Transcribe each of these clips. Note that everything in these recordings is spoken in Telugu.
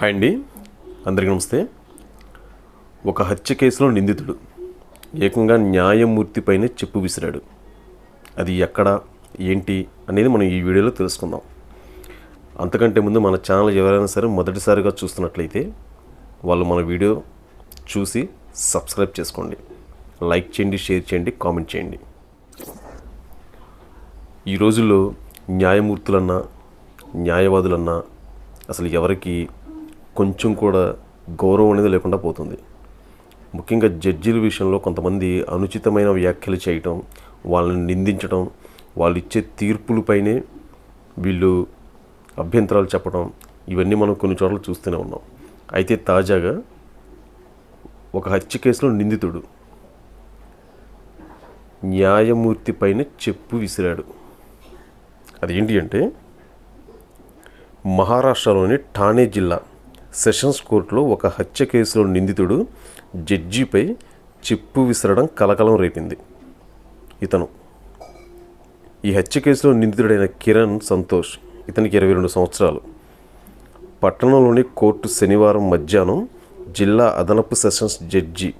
హాయ్ అండి. అందరికీ నమస్తే. ఒక హత్య కేసులో నిందితుడు ఏకంగా న్యాయమూర్తిపైనే చెప్పు విసిరాడు. అది ఎక్కడ ఏంటి అనేది మనం ఈ వీడియోలో తెలుసుకుందాం. అంతకంటే ముందు మన ఛానల్ ఎవరైనా సరే మొదటిసారిగా చూస్తున్నట్లయితే వాళ్ళు మన వీడియో చూసి సబ్స్క్రైబ్ చేసుకోండి. లైక్ చేయండి షేర్ చేయండి కామెంట్ చేయండి. ఈ రోజుల్లో న్యాయమూర్తులన్నా న్యాయవాదులన్నా అసలు ఎవరికి కొంచెం కూడా గౌరవం అనేది లేకుండా పోతుంది. ముఖ్యంగా జడ్జీల విషయంలో కొంతమంది అనుచితమైన వ్యాఖ్యలు చేయటం వాళ్ళని నిందించడం వాళ్ళు ఇచ్చే తీర్పులపైనే వీళ్ళు అభ్యంతరాలు చెప్పడం ఇవన్నీ మనం కొన్ని చోట్ల చూస్తూనే ఉన్నాం. అయితే తాజాగా ఒక హత్య కేసులో నిందితుడు న్యాయమూర్తి పైన చెప్పు విసిరాడు. అదేంటి అంటే మహారాష్ట్రలోని ఠానే జిల్లా సెషన్స్ కోర్టులో ఒక హత్య కేసులో నిందితుడు జడ్జిపై చెప్పు విసరడం కలకలం రేపింది. ఇతను. ఈ హత్య కేసులో నిందితుడైన కిరణ్ సంతోష్ ఇతనికి ఇరవై రెండు సంవత్సరాలు. పట్టణంలోని కోర్టు శనివారం మధ్యాహ్నం జిల్లా అదనపు సెషన్స్ జడ్జి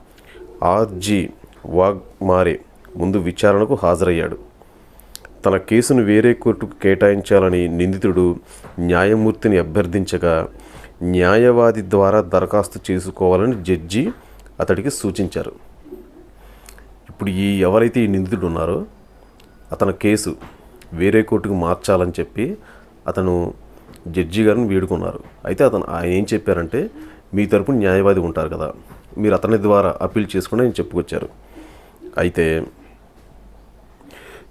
ఆర్జి వాగ్మారే ముందు విచారణకు హాజరయ్యాడు. తన కేసును వేరే కోర్టుకు కేటాయించాలని నిందితుడు న్యాయమూర్తిని అభ్యర్థించగా న్యాయవాది ద్వారా దరఖాస్తు చేసుకోవాలని జడ్జి అతడికి సూచించారు. ఇప్పుడు ఈ ఎవరైతే ఈ నిందితుడు ఉన్నారో అతని కేసు వేరే కోర్టుకు మార్చాలని చెప్పి అతను జడ్జి గారిని వేడుకున్నారు. అయితే అతను ఆయన ఏం చెప్పారంటే మీ తరపున న్యాయవాది ఉంటారు కదా మీరు అతని ద్వారా అప్పీల్ చేసుకుని ఆయన చెప్పుకొచ్చారు. అయితే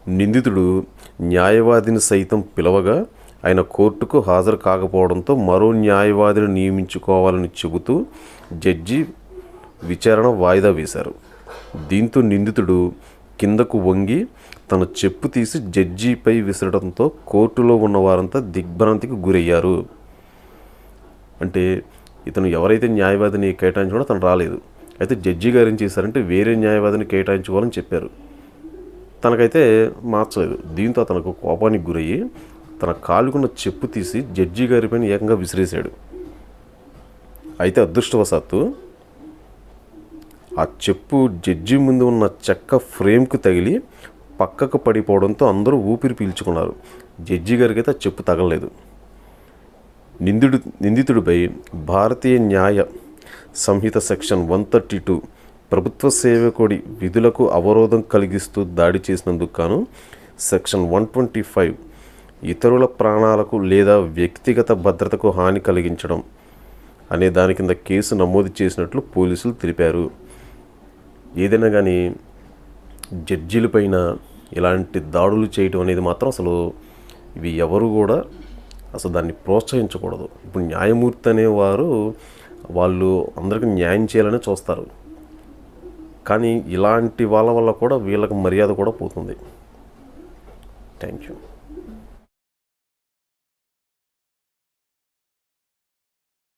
నిందితుడు న్యాయవాదిని సైతం పిలవగా ఆయన కోర్టుకు హాజరు కాకపోవడంతో మరో న్యాయవాదిని నియమించుకోవాలని చెబుతూ జడ్జి విచారణ వాయిదా వేశారు. దీంతో నిందితుడు కిందకు వంగి తన చెప్పు తీసి జడ్జిపై విసరడంతో కోర్టులో ఉన్న వారంతా దిగ్భ్రాంతికి గురయ్యారు. అంటే ఇతను ఎవరైతే న్యాయవాదిని కేటాయించాడో తను రాలేదు. అయితే జడ్జి గారు ఏం చేశారంటే వేరే న్యాయవాదిని కేటాయించుకోవాలని చెప్పారు. తనకైతే మార్చలేదు. దీంతో అతనికి కోపానికి గురయ్యి తన కాలుకున్న చెప్పు తీసి జడ్జి గారిపైన ఏకంగా విసిరేశాడు. అయితే అదృష్టవశాత్తు ఆ చెప్పు జడ్జి ముందు ఉన్న చెక్క ఫ్రేమ్కు తగిలి పక్కకు పడిపోవడంతో అందరూ ఊపిరి పీల్చుకున్నారు. జడ్జి గారికి అయితే ఆ చెప్పు తగలలేదు. నిందితుడు నిందితుడిపై Bharatiya Nyaya Sanhita section one thirty two ప్రభుత్వ సేవకుడి విధులకు అవరోధం కలిగిస్తూ దాడి చేసినందుకు గాను సెక్షన్ వన్ ట్వంటీ ఫైవ్ ఇతరుల ప్రాణాలకు లేదా వ్యక్తిగత భద్రతకు హాని కలిగించడం అనే దాని కింద కేసు నమోదు చేసినట్లు పోలీసులు తెలిపారు. ఏదైనా కానీ జడ్జీలపైన ఇలాంటి దాడులు చేయటం అనేది మాత్రం అసలు ఇవి ఎవరు కూడా అసలు దాన్ని ప్రోత్సహించకూడదు. ఇప్పుడు న్యాయమూర్తి అనేవారు వాళ్ళు అందరికీ న్యాయం చేయాలని చూస్తారు. కానీ ఇలాంటి వాళ్ళ వల్ల కూడా వీళ్ళకి మర్యాద కూడా పోతుంది. Thank you